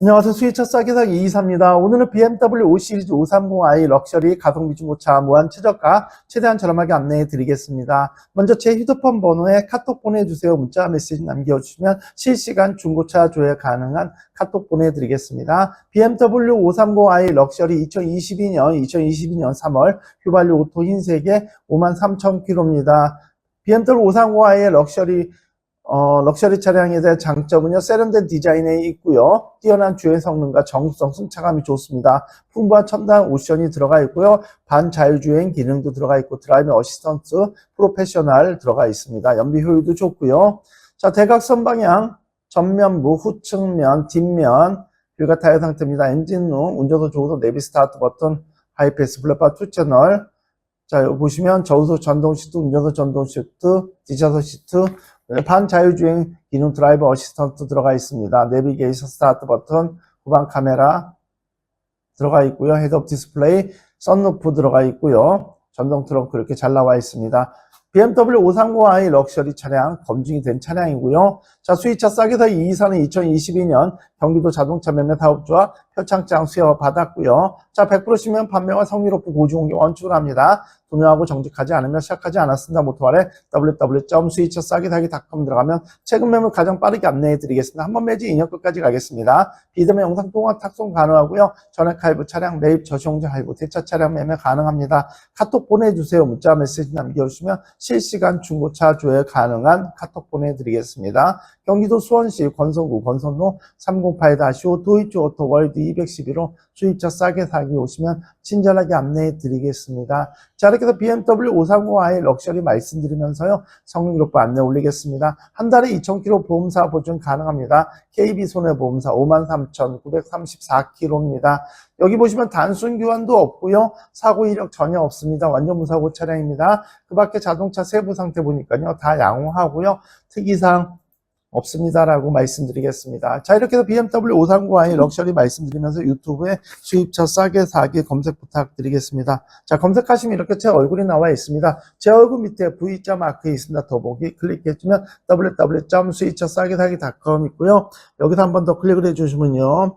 안녕하세요. 수위차 싸게 사기 이사입니다. 오늘은 BMW 5 시리즈 530i 럭셔리 가성비 중고차 무한 최저가 최대한 저렴하게 안내해 드리겠습니다. 먼저 제 휴대폰 번호에 카톡 보내주세요. 문자 메시지 남겨주시면 실시간 중고차 조회 가능한 카톡 보내드리겠습니다. BMW 530i 럭셔리 2022년 2022년 3월 휘발유 오토 흰색에 53,000km입니다. BMW 530i의 럭셔리 어, 럭셔리 차량에 대한 장점은요, 세련된 디자인에 있고요, 뛰어난 주행 성능과 정수성, 승차감이 좋습니다. 풍부한 첨단 옵션이 들어가 있고요, 반자율주행 기능도 들어가 있고, 드라이빙 어시스턴트 프로페셔널 들어가 있습니다. 연비 효율도 좋고요. 자, 대각선 방향, 전면부, 후측면, 뒷면, 뷰가 타이어 상태입니다. 엔진룸, 운전도 좋고도 내비 스타트 버튼, 하이패스 블랙바 2 채널, 자, 여기 보시면 저우소 전동 시트, 운전석 전동 시트, 뒤좌석 시트, 반자율주행 기능 드라이버 어시스턴트 들어가 있습니다. 내비게이션 스타트 버튼, 후방 카메라 들어가 있고요. 헤드업 디스플레이, 썬루프 들어가 있고요. 전동 트렁크 이렇게 잘 나와 있습니다. BMW 530i 럭셔리 차량 검증이 된 차량이고요. 자, 수입차 싸게 사이 이사는 2022년 경기도 자동차 매매 사업주와 표창장 수여 받았고요. 자, 100% 시면 판매와 성의롭고 고주공개 원칙을 합니다. 분명하고 정직하지 않으면 시작하지 않았습니다. 모토발에 www.수입차 싸게 사기.com 들어가면 최근 매물 가장 빠르게 안내해 드리겠습니다. 한 번 매지 2년 끝까지 가겠습니다. 비대면 영상 통화 탁송 가능하고요. 전액 할부 차량 매입 저시용자 할부 대차 차량 매매 가능합니다. 카톡 보내주세요. 문자 메시지 남겨주시면 실시간 중고차 조회 가능한 카톡 보내드리겠습니다. 경기도 수원시 권선구 권선로 308-5 도이치 오토월드 211호 수입차 싸게 사기 오시면 친절하게 안내해 드리겠습니다. 자, 이렇게 해서 BMW 530i 럭셔리 말씀드리면서요. 성능기록부 안내 올리겠습니다. 한 달에 2,000km 보험사 보증 가능합니다. KB손해보험사 53,934km입니다. 여기 보시면 단순 교환도 없고요. 사고 이력 전혀 없습니다. 완전 무사고 차량입니다. 그 밖에 자동차 세부 상태 보니까요. 다 양호하고요. 특이사항 없습니다라고 말씀드리겠습니다. 자, 이렇게 해서 BMW 539i 럭셔리 말씀드리면서 유튜브에 수입차 싸게 사기 검색 부탁드리겠습니다. 자, 검색하시면 이렇게 제 얼굴이 나와 있습니다. 제 얼굴 밑에 V자 마크 있습니다. 더보기 클릭해주면 www.수입차 싸게 사기.com 있고요. 여기서 한 번 더 클릭을 해주시면요.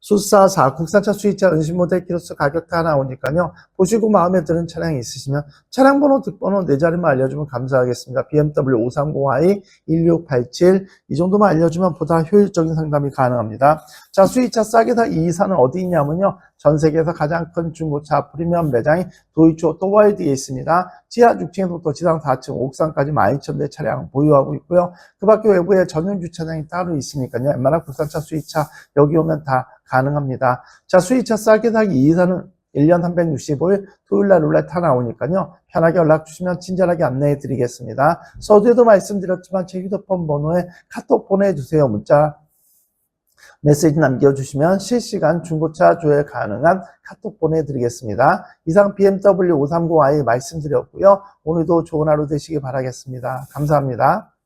수사사 국산차 수입차 은신 모델 키로수 가격 다 나오니까요. 보시고 마음에 드는 차량이 있으시면 차량 번호, 뒷번호 네 자리만 알려주면 감사하겠습니다. BMW 530i 1687 이 정도만 알려주면 보다 효율적인 상담이 가능합니다. 자, 수입차 싸게 사 이사는 어디 있냐면요. 전 세계에서 가장 큰 중고차 프리미엄 매장이 도이치 오토월드에 있습니다. 지하 6층에서부터 지상 4층, 옥상까지 12,000대 차량 보유하고 있고요. 그 밖에 외부에 전용 주차장이 따로 있으니까요. 웬만한 국산차 수입차 여기 오면 다 가능합니다. 자, 수입차 싸게 사기 이사는 1년 365일 토요일날 룰렛 하 나오니까요. 편하게 연락 주시면 친절하게 안내해 드리겠습니다. 서두에도 말씀드렸지만 제 휴대폰 번호에 카톡 보내주세요. 문자 메시지 남겨주시면 실시간 중고차 조회 가능한 카톡 보내드리겠습니다. 이상 BMW 530i 말씀드렸고요. 오늘도 좋은 하루 되시기 바라겠습니다. 감사합니다.